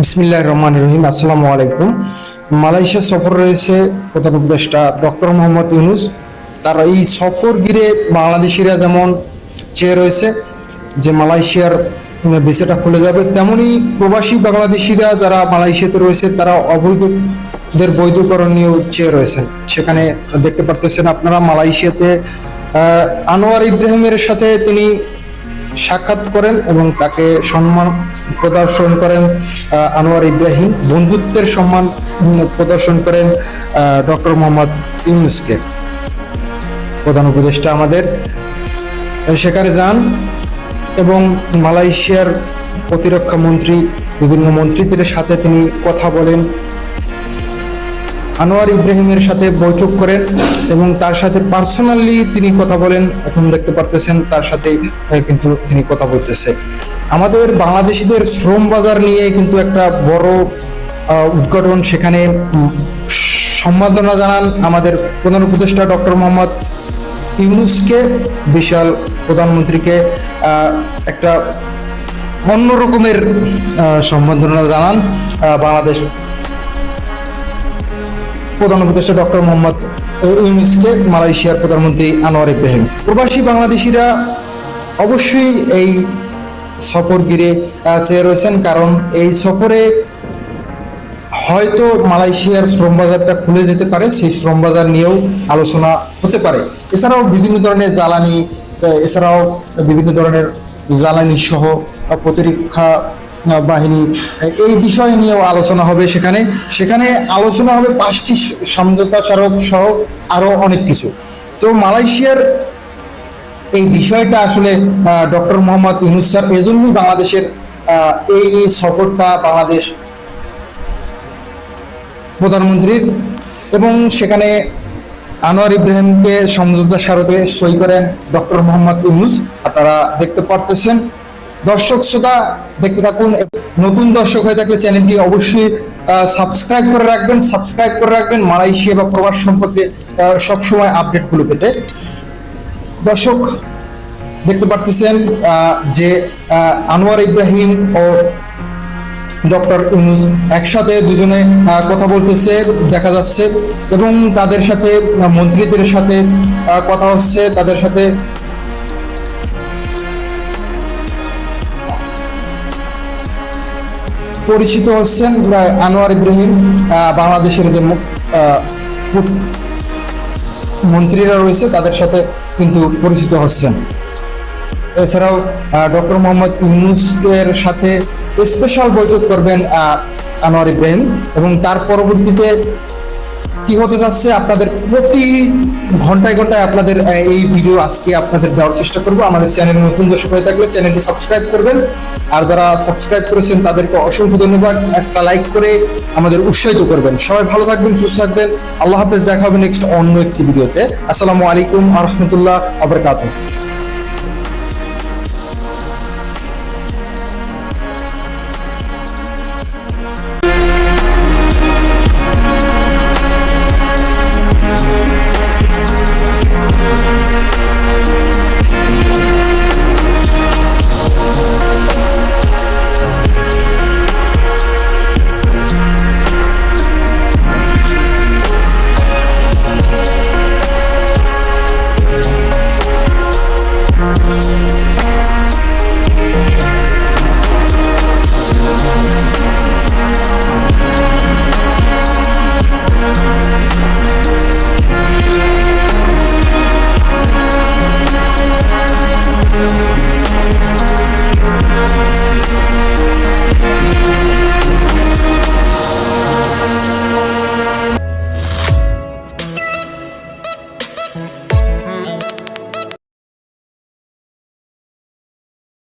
বিসমিল্লাহ রহমান রহিম, আসসালামু আলাইকুম। মালয়েশিয়া সফর রয়েছে প্রধান উপদেষ্টা ডক্টর মোহাম্মদ ইউনুস। তার এই সফর ঘিরে বাংলাদেশিরা যেমন চেয়ে রয়েছে যে মালয়েশিয়ার ভিসাটা খুলে যাবে, তেমনি প্রবাসী বাংলাদেশিরা যারা মালয়েশিয়াতে রয়েছে, তারা অবৈধদের বৈধকরণ নিয়েও চেয়ে রয়েছেন। সেখানে দেখতে পারতেছেন আপনারা মালয়েশিয়াতে আনোয়ার ইব্রাহিমের সাথে তিনি সাক্ষাৎ করেন এবং তাকে সম্মান প্রদর্শন করেন আনোয়ার ইব্রাহিম। বন্ধুত্বের সম্মান প্রদর্শন করেন ডক্টর মোহাম্মদ ইউনুসকে। প্রধান উপদেষ্টা আমাদের সেখানে যান এবং মালয়েশিয়ার প্রতিরক্ষা মন্ত্রী, বিভিন্ন মন্ত্রীদের সাথে তিনি কথা বলেন। আনোয়ার ইব্রাহিমের সাথে বৈঠক করেন এবং তার সাথে পার্সোনালি তিনি কথা বলেন। এখন দেখতে পারতেছেন তার সাথে কিন্তু তিনি কথা বলতেছে। আমাদের বাংলাদেশিদের শ্রম বাজার নিয়ে কিন্তু একটা বড় উদ্ঘাটন সেখানে সম্মাননা জানান আমাদের প্রধান উপদেষ্টা ডক্টর মোহাম্মদ ইউনুসকে, বিশাল প্রধানমন্ত্রীকে একটা অন্য রকমের জানান বাংলাদেশ প্রধান উপদেষ্টা ডক্টর মোহাম্মদ ইউনুসকে মালয়েশিয়ার প্রধানমন্ত্রী আনোয়ার ইব্রাহিম। প্রবাসী বাংলাদেশিরা অবশ্যই এই সফর ঘিরে চেয়ে রয়েছেন কারণ এই সফরে হয়তো মালয়েশিয়ার শ্রম বাজারটা খুলে যেতে পারে, সেই শ্রম বাজার নিয়েও আলোচনা হতে পারে। এছাড়াও বিভিন্ন ধরনের জ্বালানি এছাড়াও বিভিন্ন ধরনের জ্বালানি সহ প্রতিরক্ষা বাহিনী। এই বিষয় নিয়েও আলোচনা হবে সেখানে। সেখানে আলোচনা হবে পাঁচটি সমঝোতা স্মারক সহ আরও অনেক কিছু। তো মালয়েশিয়ার এই বিষয়টা আসলে ডক্টর মোহাম্মদ ইউনুস স্যার, এজন্যই বাংলাদেশের এই সফরটা বাংলাদেশ প্রধানমন্ত্রীর। এবং সেখানে আনোয়ার ইব্রাহিমকে সমঝোতা স্মারকে সই করেন ডক্টর মোহাম্মদ ইউনুস। আপনারা দেখতে পারতেছেন। দর্শক শ্রোতা, দেখতে থাকুন, নতুন দর্শক হয়ে থাকলে চ্যানেলটি অবশ্যই সাবস্ক্রাইব করে রাখবেন, সাবস্ক্রাইব করে রাখবেন, মালয়েশিয়া বা প্রবাস সম্পর্কে সবসময় আপডেটগুলো পেতে। দর্শক, দেখতে পারতেছেন যে আনোয়ার ইব্রাহিম ও ডক্টর ইউনুস একসাথে দুজনে কথা বলতেছে, দেখা যাচ্ছে এবং তাদের সাথে, মন্ত্রীদের সাথে কথা হচ্ছে, তাদের সাথে পরিচিত হচ্ছেন আনোয়ার ইব্রাহিম বাংলাদেশের যে মন্ত্রীরা রয়েছে, তাদের সাথে কিন্তু পরিচিত হচ্ছেন। এছাড়াও ডক্টর মোহাম্মদ ইউনুসের সাথে স্পেশাল বৈঠক করবেন আনোয়ার ইব্রাহিম এবং তার পরবর্তীতে কি হতে যাচ্ছে, আপনাদের প্রতি ঘন্টায় ঘন্টায় আপনাদের এই ভিডিও আজকে আপনাদের দেওয়ার চেষ্টা করব। আমাদের চ্যানেল নতুন দর্শক হয়ে থাকলে চ্যানেলটি সাবস্ক্রাইব করবেন। আর যারা সাবস্ক্রাইব করেছেন, তাদেরকে অসংখ্য ধন্যবাদ। একটা লাইক করে আমাদের উৎসাহিত করবেন। সবাই ভালো থাকবেন, সুস্থ থাকবেন। আল্লাহ হাফেজ, দেখা হবে নেক্সট অন্য একটি ভিডিওতে আসসালামু আলাইকুম আ রহমতুল্লাহ আবরকাতুহ।